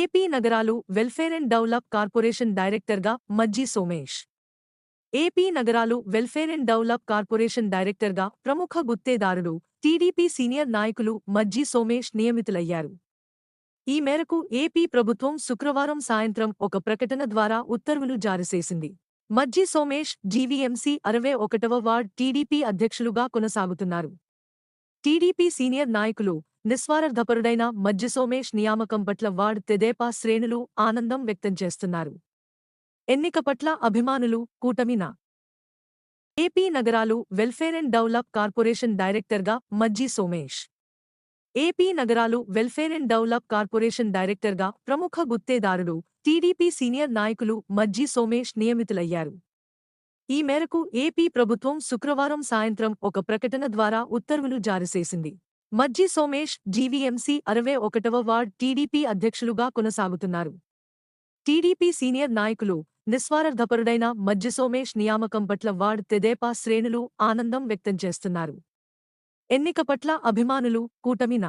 AP Nagaralu welfare and develop corporation డైరెక్టర్గా Majji Somesh. AP Nagaralu welfare and develop corporation డైరెక్టర్గా ప్రముఖ గుత్తేదారుడు TDP senior నాయకులు మజ్జి సోమేష్ నియమితులయ్యారు. ఈ మేరకు ఏపీ ప్రభుత్వం శుక్రవారం సాయంత్రం ఒక ప్రకటన ద్వారా ఉత్తర్వులు జారీచేసింది మజ్జి సోమేష్ జీవీఎంసీ అరవై ఒకటవ వార్డ్ టీడీపీ అధ్యక్షులుగా కొనసాగుతున్నారు. టీడీపీ సీనియర్ నాయకులు నిస్వార్థపరుడైన మజ్జి సోమేష్ నియామకం పట్ల వార్డ్ తెదేపా శ్రేణులు ఆనందం వ్యక్తం చేస్తున్నారు. ఎన్నిక పట్ల అభిమానులు కూటమిన AP Nagaralu welfare and develop corporation డైరెక్టర్గా Majji Somesh. AP Nagaralu welfare and develop corporation డైరెక్టర్గా ప్రముఖ గుత్తేదారుడు టీడీపీ సీనియర్ నాయకులు మజ్జి సోమేష్ నియమితులయ్యారు. ఈ మేరకు ఏపీ ప్రభుత్వం శుక్రవారం సాయంత్రం ఒక ప్రకటన ద్వారా ఉత్తర్వులు జారీచేసింది మజ్జి సోమేష్ జీవీఎంసీ అరవై ఒకటవ వార్డ్ టీడీపీ అధ్యక్షులుగా కొనసాగుతున్నారు. టీడీపీ సీనియర్ నాయకులు నిస్వార్థపరుడైన మజ్జి సోమేష్ నియామకం పట్ల వార్డ్ తెదేపా శ్రేణులు ఆనందం వ్యక్తం చేస్తున్నారు. ఎన్నిక పట్ల అభిమానులు కూటమిన